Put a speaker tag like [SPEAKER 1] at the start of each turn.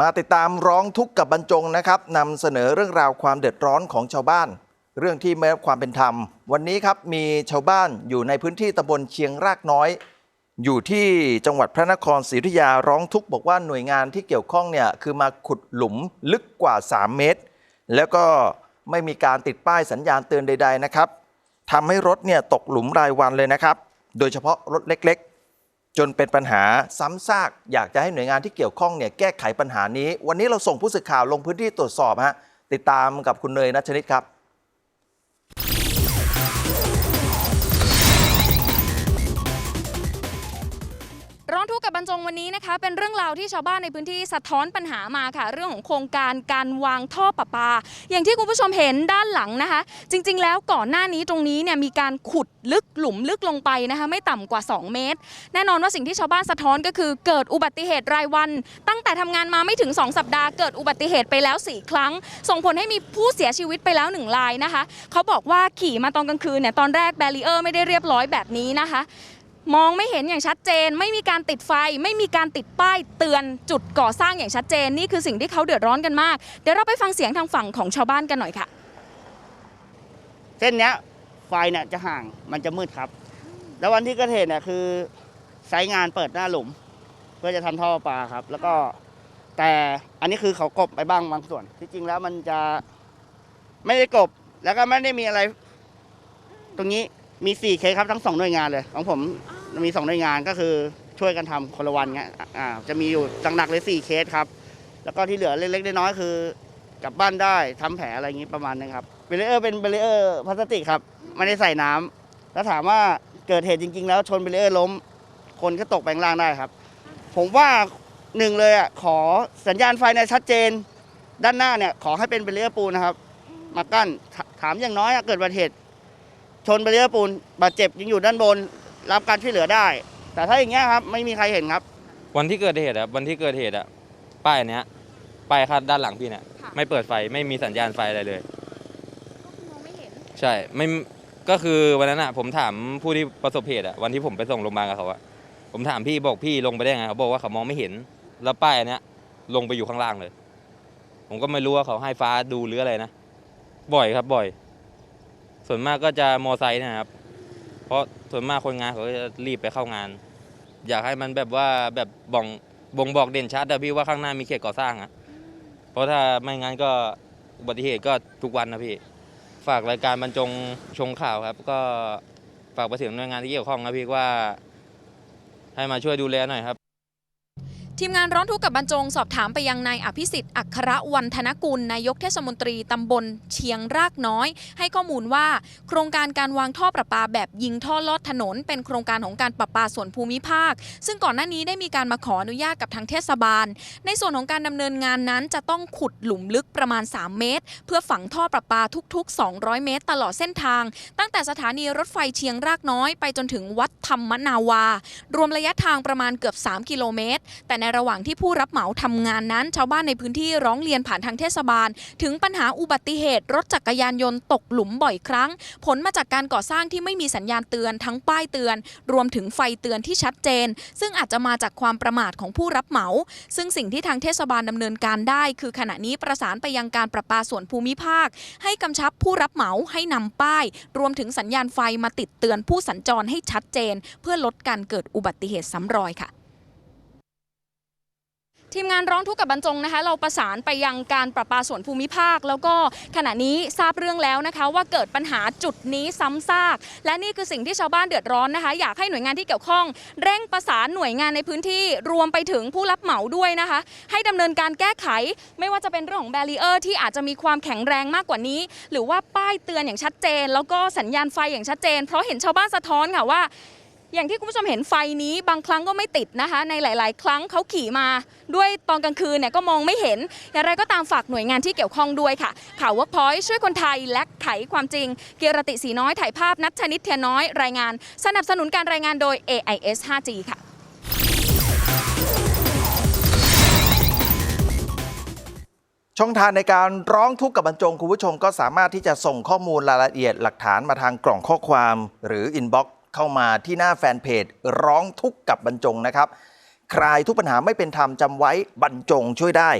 [SPEAKER 1] มาติดตามร้องทุกข์กับบรรจงนะครับนำเสนอเรื่องราวความเดือดร้อนของชาวบ้าน เรื่องที่ไม่รับความเป็นธรรม วันนี้ครับมีชาวบ้านอยู่ในพื้นที่ตำบลเชียงรากน้อย อยู่ที่จังหวัดพระนครศรีอยุธยาร้องทุกข์บอกว่าหน่วยงานที่เกี่ยวข้องเนี่ยคือมาขุดหลุมลึกกว่า 3 เมตร แล้วก็ไม่มีการติดป้ายสัญญาณเตือนใด ๆนะครับทำให้รถเนี่ยตกหลุมรายวันเลยนะครับ โดยเฉพาะรถเล็ก จนเป็นปัญหาซ้ำซาก อยากจะให้หน่วยงานที่เกี่ยวข้องเนี่ยแก้ไขปัญหานี้ วันนี้เราส่งผู้สื่อข่าวลงพื้นที่ตรวจสอบฮะติดตามกับคุณเนยนัชนิดครับ
[SPEAKER 2] งวันนี้นะคะเป็นเรื่องราวที่ชาวบ้านในพื้นที่สะท้อนปัญหามาค่ะ เรื่องของโครงการการวางท่อประปา อย่างที่คุณผู้ชมเห็นด้านหลังนะคะ จริง ๆ แล้วก่อนหน้านี้ตรงนี้เนี่ยมีการขุดลึกหลุมลึกลงไปนะคะ ไม่ต่ำกว่า 2 เมตร แน่นอนว่าสิ่งที่ชาวบ้านสะท้อนก็คือเกิดอุบัติเหตุรายวัน ตั้งแต่ทำงานมาไม่ถึง 2 สัปดาห์เกิดอุบัติเหตุไปแล้ว 4 ครั้ง ส่งผลให้มีผู้เสียชีวิตไปแล้ว1รายนะคะเขาบอกว่าขี่มาตอนกลางคืนเนี่ยตอนแรกแบรีเออร์ไม่ได้เรียบร้อยแบบนี้นะคะ มองไม่เห็นอย่างชัดเจน ไม่มีการติดไฟ ไม่มีการติดป้ายเตือนจุดก่อสร้างอย่างชัดเจน นี่คือสิ่งที่เขาเดือดร้อนกันมาก เดี๋ยวเราไปฟังเสียงทางฝั่งของชาวบ้านกันหน่อยค่ะ
[SPEAKER 3] เส้นเนี้ยไฟเนี่ยจะห่างมันจะมืดครับ แล้ววันที่เกิดเหตุเนี่ยคือไซต์งานเปิดหน้าหลุม เพื่อจะทำท่อปลาครับ แล้วก็แต่อันนี้คือเขากบไปบ้างบางส่วน ที่จริงแล้วมันจะไม่ได้กบแล้วก็ไม่ได้มีอะไร ตรงนี้มีสี่เคสครับทั้งสองหน่วยงานเลย ของผม มีสองหน่วยงานก็คือช่วยกันทำคนละวันเงี้ยอ่าจะมีอยู่หนักๆเลยสี่เคสครับ แล้วก็ที่เหลือเล็กๆน้อยๆคือกลับบ้านได้ทำแผลอะไรอย่างนี้ประมาณนึงครับเบรเออร์เป็นเบรเออร์พลาสติกครับไม่ได้ใส่น้ำแล้วถามว่าเกิดเหตุจริง ๆ แล้วชนเบรเออร์ล้ม คนก็ตกไปข้างล่างได้ครับ ผมว่าหนึ่งเลยอะขอสัญญาณไฟเนี่ยชัดเจน ด้านหน้าเนี่ยขอให้เป็นเบรเออร์ปูนนะครับมากั้นถามอย่างน้อยอเกิดอุบัติเหตุชนเบรเออร์ปูนบาดเจ็บยังอยู่ด้านบน รับการช่วยเหลือได้ แต่ถ้าอย่างเงี้ยครับไม่มีใครเห็นครับ
[SPEAKER 4] วันที่เกิดเหตุอะวันที่เกิดเหตุอะป้ายอันเนี้ยป้ายคาดด้านหลังพี่เนี่ย
[SPEAKER 2] ค่ะ
[SPEAKER 4] ไม่เปิดไฟไม่มีสัญญาณไฟอะไรเลย
[SPEAKER 2] มองไม่เห็น
[SPEAKER 4] ใช่ไม่ก็คือวันนั้นอะผมถามผู้ที่ประสบเหตุอะวันที่ผมไปส่งโรงพยาบาลกับเขาอะผมถามพี่บอกพี่ลงไปได้ไงเขาบอกว่าเขามองไม่เห็น แล้วป้ายอันเนี้ยลงไปอยู่ข้างล่างเลย ผมก็ไม่รู้ว่าเขาให้ฟ้าดูหรืออะไรนะบ่อยครับบ่อย ส่วนมากก็จะมอไซค์เนะครับ เพราะ ส่วนมากคนงานเขาก็จะรีบไปเข้างาน อยากให้มันแบบว่าแบบบ่งบ่งบอกเด่นชัดนะพี่ว่าข้างหน้ามีเขตก่อสร้างอะเพราะถ้าไม่งั้นก็อุบัติเหตุก็ทุกวันนะพี่ ฝากรายการบรรจงชงข่าวครับ ก็ฝากไปถึงหน่วยงานที่เกี่ยวข้องนะพี่ว่า ให้มาช่วยดูแลหน่อยครับ
[SPEAKER 2] ทีมงานร้องทุกข์กับบรรจงสอบถามไปยังนายอภิสิทธิ์อัครวันธนกุลนายกเทศมนตรีตำบลเชียงรากน้อย ให้ข้อมูลว่า โครงการการวางท่อประปาแบบยิงท่อลอดถนน เป็นโครงการของการประปาส่วนภูมิภาค ซึ่งก่อนหน้านี้ได้มีการมาขออนุญาตกับทางเทศบาล ในส่วนของการดำเนินงานนั้นจะต้องขุดหลุมลึกประมาณ 3 เมตร เพื่อฝังท่อประปาทุก ๆ 200 เมตร ตลอดเส้นทาง ตั้งแต่สถานีรถไฟเชียงรากน้อยไปจนถึงวัดธรรมนาวา รวมระยะทางประมาณเกือบ 3 กิโลเมตร แต่ในระหว่างที่ผู้รับเหมาทำงานนั้น ชาวบ้านในพื้นที่ร้องเรียนผ่านทางเทศบาล ถึงปัญหาอุบัติเหตุ รถจักรยานยนต์ตกหลุมบ่อยครั้ง ผลมาจากการก่อสร้างที่ไม่มีสัญญาณเตือนทั้งป้ายเตือน รวมถึงไฟเตือนที่ชัดเจน ซึ่งอาจจะมาจากความประมาทของผู้รับเหมา ซึ่งสิ่งที่ทางเทศบาลดำเนินการได้ คือขณะนี้ประสานไปยังการประปาส่วนภูมิภาค ให้กำชับผู้รับเหมาให้นำป้าย รวมถึงสัญญาณไฟมาติดเตือนผู้สัญจรให้ชัดเจน เพื่อลดการเกิดอุบัติเหตุซ้ำรอยค่ะ ทีมงานร้องทุกข์กับบรรจงนะคะ เราประสานไปยังการประปาส่วนภูมิภาค แล้วก็ขณะนี้ทราบเรื่องแล้วนะคะ ว่าเกิดปัญหาจุดนี้ซ้ำซาก และนี่คือสิ่งที่ชาวบ้านเดือดร้อนนะคะ อยากให้หน่วยงานที่เกี่ยวข้อง เร่งประสานหน่วยงานในพื้นที่รวมไปถึงผู้รับเหมาด้วยนะคะ ให้ดำเนินการแก้ไข ไม่ว่าจะเป็นเรื่องของแบรีเออร์ที่อาจจะมีความแข็งแรงมากกว่านี้ หรือว่าป้ายเตือนอย่างชัดเจน แล้วก็สัญญาณไฟอย่างชัดเจน เพราะเห็นชาวบ้านสะท้อนค่ะว่า อย่างที่คุณผู้ชมเห็นไฟนี้บางครั้งก็ไม่ติดนะคะ ในหลาย ๆ ครั้งเขาขี่มา ด้วยตอนกลางคืนเนี่ยก็มองไม่เห็น อย่างไรก็ตามฝากหน่วยงานที่เกี่ยวข้องด้วยค่ะ ข่าว Workpoint ช่วยคนไทยและไขความจริง เกียรติสีน้อยถ่ายภาพนัทชนิดเทียนน้อยรายงาน สนับสนุนการรายงานโดย AIS 5G ค่ะ
[SPEAKER 1] ช่องทางในการร้องทุกข์กับบรรจงคุณผู้ชมก็สามารถที่จะส่งข้อมูลรายละเอียดหลักฐานมาทางกล่องข้อความ หรืออินบ็อกซ์ เข้ามาที่หน้าแฟนเพจร้องทุกข์กับบรรจงนะครับ คลายทุกปัญหาไม่เป็นธรรมจำไว้บรรจงช่วยได้